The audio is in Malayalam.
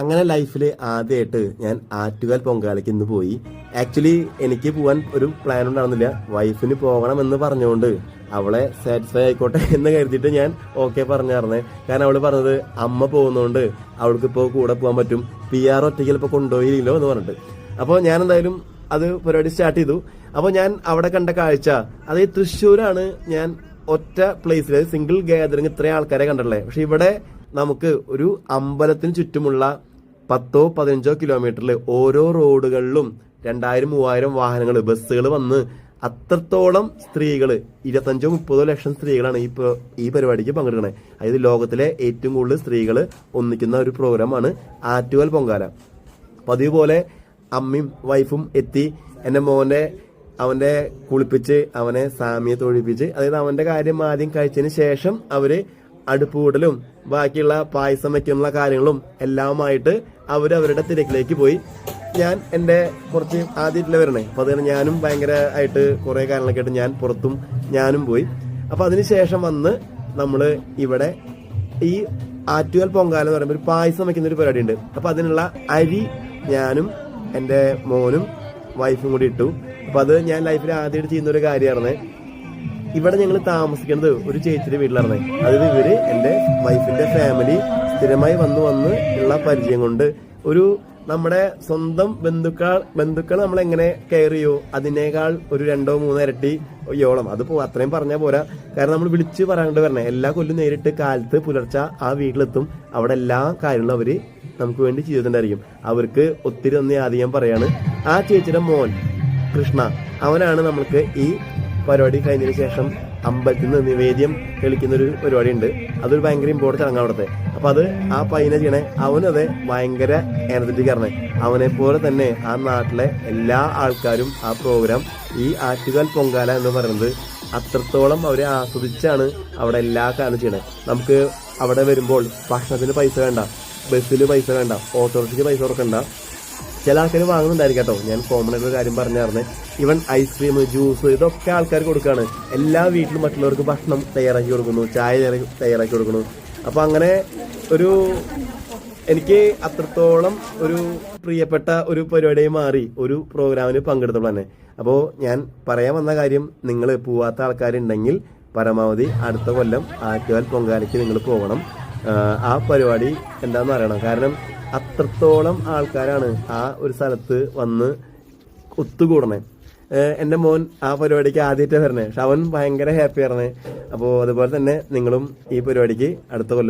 അങ്ങനെ ലൈഫിൽ ആദ്യമായിട്ട് ഞാൻ ആറ്റുകാൽ പൊങ്കാലയ്ക്ക് ഇന്ന് പോയി. ആക്ച്വലി എനിക്ക് പോകാൻ ഒരു പ്ലാൻ ഉണ്ടായിരുന്നില്ല. വൈഫിന് പോകണം എന്ന് പറഞ്ഞുകൊണ്ട് അവളെ സാറ്റിസ്ഫൈ ആയിക്കോട്ടെ എന്ന് കരുതിയിട്ട് ഞാൻ ഓക്കെ പറഞ്ഞായിരുന്നേ കാരണം അവൾ പറഞ്ഞത് അമ്മ പോകുന്നതുകൊണ്ട് അവൾക്ക് ഇപ്പോൾ കൂടെ പോകാൻ പറ്റും. പി ആർ ഒറ്റയ്ക്ക് ചിലപ്പോൾ കൊണ്ടുപോയില്ലോ എന്ന് പറഞ്ഞിട്ട്. അപ്പോൾ ഞാൻ എന്തായാലും അത് പരിപാടി സ്റ്റാർട്ട് ചെയ്തു. അപ്പോൾ ഞാൻ അവിടെ കണ്ട കാഴ്ച അത് തൃശ്ശൂരാണ് ഞാൻ ഒറ്റ പ്ലേസിൽ സിംഗിൾ ഗാദറിങ് ഇത്രയും ആൾക്കാരെ കണ്ടിട്ടുള്ളത് പക്ഷെ ഇവിടെ നമുക്ക് ഒരു അമ്പലത്തിന് ചുറ്റുമുള്ള പത്തോ പതിനഞ്ചോ കിലോമീറ്ററിൽ ഓരോ റോഡുകളിലും രണ്ടായിരം മൂവായിരം വാഹനങ്ങൾ ബസ്സുകൾ വന്ന് അത്രത്തോളം സ്ത്രീകൾ ഇരുപത്തഞ്ചോ മുപ്പതോ ലക്ഷം സ്ത്രീകളാണ് ഈ ഈ പരിപാടിക്ക് പങ്കെടുക്കുന്നത് അതായത് ലോകത്തിലെ ഏറ്റവും കൂടുതൽ സ്ത്രീകൾ ഒന്നിക്കുന്ന ഒരു പ്രോഗ്രാമാണ് ആറ്റുവൽ പൊങ്കാല. പതിവ് പോലെ അമ്മയും വൈഫും എത്തി എന്റെ മോനെ അവന്റെ കുളിപ്പിച്ച് അവനെ സാമിയെ തൊഴിപ്പിച്ച് അതായത് അവന്റെ കാര്യം ആദ്യം കഴിച്ചതിന് ശേഷം അവർ അടുപ്പ് ബാക്കിയുള്ള പായസം വയ്ക്കുന്ന കാര്യങ്ങളും എല്ലാമായിട്ട് അവർ അവരുടെ തിരക്കിലേക്ക് പോയി. ഞാൻ എന്റെ കുറച്ച് ആദ്യമായിട്ടില്ല വരണേ. അപ്പോൾ അതുകൊണ്ട് ഞാനും ഭയങ്കര ആയിട്ട് കുറേ കാര്യങ്ങളൊക്കെ ആയിട്ട് ഞാൻ പുറത്തും ഞാനും പോയി. അപ്പോൾ അതിന് ശേഷം വന്ന് നമ്മൾ ഇവിടെ ഈ ആറ്റുകാൽ പൊങ്കാല എന്ന് പറയുമ്പോൾ ഒരു പായസം വയ്ക്കുന്ന ഒരു പരിപാടി ഉണ്ട് അപ്പോൾ അതിനുള്ള അരി ഞാനും എന്റെ മോനും വൈഫും കൂടി ഇട്ടു. അപ്പോൾ അത് ഞാൻ ലൈഫിൽ ആദ്യമായിട്ട് ചെയ്യുന്ന ഒരു കാര്യമായിരുന്നേ. ഇവിടെ ഞങ്ങൾ താമസിക്കുന്നത് ഒരു ചേച്ചിയുടെ വീട്ടിലായിരുന്നേ അതിൽ ഇവർ എന്റെ വൈഫിന്റെ ഫാമിലി സ്ഥിരമായി വന്ന് വന്ന് ഉള്ള പരിചയം കൊണ്ട് ഒരു നമ്മുടെ സ്വന്തം ബന്ധുക്കൾ ബന്ധുക്കൾ നമ്മൾ എങ്ങനെ കെയർ ചെയ്യോ അതിനേക്കാൾ ഒരു രണ്ടോ മൂന്നോ ഇരട്ടി യോളം. അത് അത്രയും പറഞ്ഞാൽ പോരാ. കാരണം നമ്മൾ വിളിച്ച് പറയാണ്ട് വരണേ. എല്ലാ കൊല്ലും നേരിട്ട് കാലത്ത് പുലർച്ച ആ വീട്ടിലെത്തും. അവിടെ എല്ലാ കാര്യങ്ങളും അവർ നമുക്ക് വേണ്ടി ചെയ്തിട്ടുണ്ടായിരിക്കും അവർക്ക് ഒത്തിരി നന്ദി ആദ്യം പറയാണ്. ആ ചേച്ചിയുടെ മോൻ കൃഷ്ണ. അവനാണ് നമ്മൾക്ക് ഈ പരിപാടി കഴിഞ്ഞതിന് ശേഷം അമ്പലത്തിൽ നിന്ന് നിവേദ്യം ഒരു പരിപാടി ഉണ്ട് അതൊരു ഭയങ്കര ഇമ്പോർട്ടന്റ് ചടങ്ങ് അവിടുത്തെ. അപ്പൊ അത് ആ പയ്യനെ ചെയ്യണേ. അവനത് ഭയങ്കര എനർജറ്റിക് ആണ് അവനെ പോലെ തന്നെ ആ നാട്ടിലെ എല്ലാ ആൾക്കാരും ആ പ്രോഗ്രാം ഈ ആറ്റുകാൽ പൊങ്കാല എന്ന് പറയുന്നത് അത്രത്തോളം അവരെ ആസ്വദിച്ചാണ് അവിടെ എല്ലാ കാര്യം ചെയ്യണത് നമുക്ക് അവിടെ വരുമ്പോൾ ഭക്ഷണത്തിന് പൈസ വേണ്ട ബസ്സിൽ പൈസ വേണ്ട ഓട്ടോറിക്ഷയ്ക്ക് പൈസ കൊടുക്കണ്ട. ചില ആൾക്കാർ വാങ്ങുന്നുണ്ടായിരിക്കും കേട്ടോ. ഞാൻ കോമൺ ഒരു കാര്യം പറഞ്ഞായിരുന്നു ഇവൻ ഐസ്ക്രീം ജ്യൂസ് ഇതൊക്കെ ആൾക്കാർ കൊടുക്കുകയാണ് എല്ലാ വീട്ടിലും മറ്റുള്ളവർക്ക് ഭക്ഷണം തയ്യാറാക്കി കൊടുക്കുന്നു. ചായ തയ്യാറാക്കി- കൊടുക്കുന്നു. അപ്പൊ അങ്ങനെ ഒരു എനിക്ക് അത്രത്തോളം ഒരു പ്രിയപ്പെട്ട ഒരു പരിപാടിയായി മാറി. ഒരു പ്രോഗ്രാമിന് പങ്കെടുത്തപ്പോൾ തന്നെ അപ്പോൾ ഞാൻ പറയാൻ വന്ന കാര്യം നിങ്ങൾ പോവാത്ത ആൾക്കാരുണ്ടെങ്കിൽ പരമാവധി അടുത്ത കൊല്ലം ആറ്റുകാൽ പൊങ്കാലയ്ക്ക് നിങ്ങൾ പോകണം. ആ പരിപാടി എന്താന്ന് അറിയണം. കാരണം അത്രത്തോളം ആൾക്കാരാണ് ആ ഒരു സ്ഥലത്ത് വന്ന് ഒത്തുകൂടണേ. എന്റെ മോൻ ആ പരിപാടിക്ക് ആദ്യമായിട്ടാണ് വരണേ. പക്ഷെ അവൻ ഭയങ്കര ഹാപ്പി ആയിരുന്നേ. അപ്പോൾ അതുപോലെ തന്നെ നിങ്ങളും ഈ പരിപാടിക്ക് അടുത്ത കൊല്ലം